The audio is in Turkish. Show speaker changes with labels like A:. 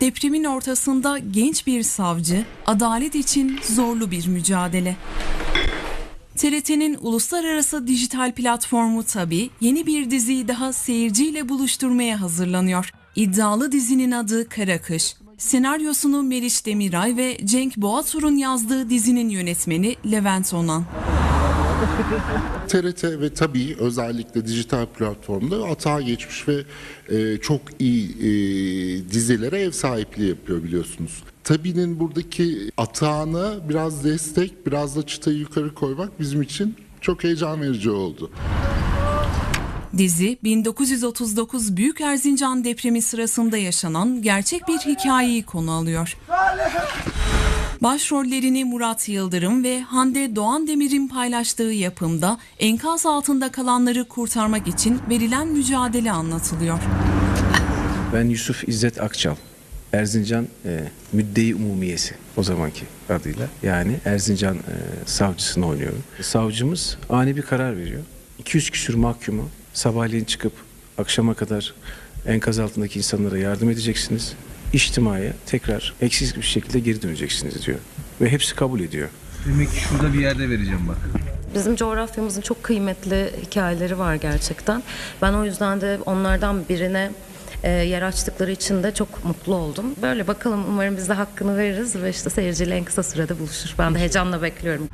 A: Depremin ortasında genç bir savcı, adalet için zorlu bir mücadele. TRT'nin uluslararası dijital platformu Tabi yeni bir diziyi daha seyirciyle buluşturmaya hazırlanıyor. İddialı dizinin adı Kara Kış. Senaryosunu Meriç Demiray ve Cenk Boğatur'un yazdığı dizinin yönetmeni Levent Onan.
B: TRT ve tabii özellikle dijital platformda atağa geçmiş ve e, çok iyi e, dizilere ev sahipliği yapıyor biliyorsunuz. Tabi'nin buradaki atağına biraz destek, biraz da çıtayı yukarı koymak bizim için çok heyecan verici oldu.
A: Dizi 1939 Büyük Erzincan depremi sırasında yaşanan gerçek bir hikayeyi konu alıyor. Başrollerini Murat Yıldırım ve Hande Doğan Demir'in paylaştığı yapımda enkaz altında kalanları kurtarmak için verilen mücadele anlatılıyor.
C: Ben Yusuf İzzet Akçal. Erzincan e, Müddei Umumiyesi o zamanki adıyla. Yani Erzincan e, savcısını oynuyorum. Savcımız ani bir karar veriyor. 200 küsür mahkumu sabahleyin çıkıp akşama kadar enkaz altındaki insanlara yardım edeceksiniz. İçtimaya tekrar eksiz bir şekilde geri döneceksiniz diyor. Ve hepsi kabul ediyor.
D: Demek ki şurada bir yerde vereceğim bak.
E: Bizim coğrafyamızın çok kıymetli hikayeleri var gerçekten. Ben o yüzden de onlardan birine e, yer açtıkları için de çok mutlu oldum. Böyle bakalım umarım biz de hakkını veririz ve işte seyirciyle en kısa sürede buluşur. Ben de heyecanla bekliyorum.